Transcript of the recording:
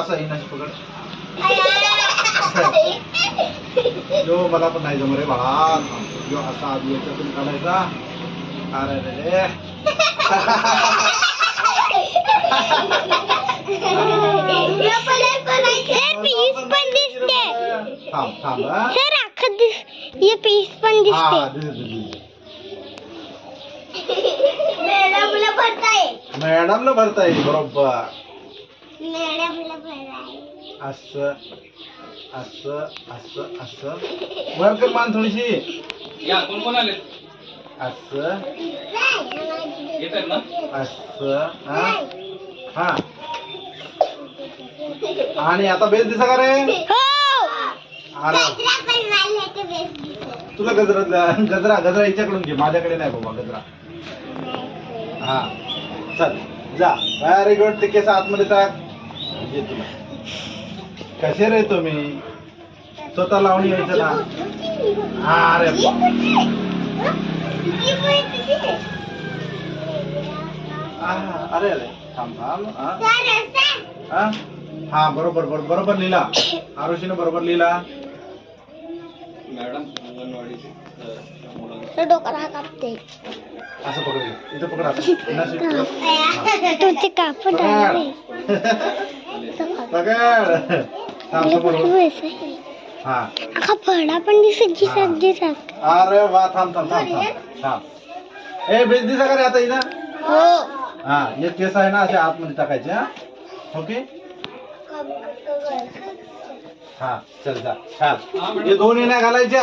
असं हिनाशी पकड। जो मला पण नाही जमरे बाळा जो असा आधी याच्यातून काढायचा अरे रे रे। सर पीस पण दिसते थांब थांब हा. सर अख्खं दिस हे पीस पण हा दिसते दिसते, दिसते. मॅडमला भरताय मॅडमला भरता येईल बरोबर मॅडमला भराय असं असं असं असं. वर कर मान थोडीशी. या कोण कोण आले असं. येत आहेत ना? असं हा. हा. आणि आता बेस दिसा का रे? हो. अरे तुला गजरा गजरा गजरा हिच्याकडून घे. माझ्याकडे नाही बाबा गजरा. हा. चल जा. व्हेरी गुड ते केस आतमध्ये टाक. कसे रे तुम्ही? स्वतः लावून यायचं ना अरे आ, अरे अरे थांब थांब हा. हा? हा बरोबर बरोबर बरोबर लिहिला. आरुषीनं बरोबर लिहिला. मॅडम अंगणवाडीचे डोकं हा कापते. असं पकड. इथं पकड. असं नशीब पकड. फळा पण दिसत दिसत दिसत. अरे वा थांब थांब थांब थांब. थांब. ए बेस दिसा का रे आता इथं हो. हा हे केस आहे ना असे आतमध्ये टाकायचे हा. ओके? हा चल जा. छान हे दोन्ही नाही घालायचे.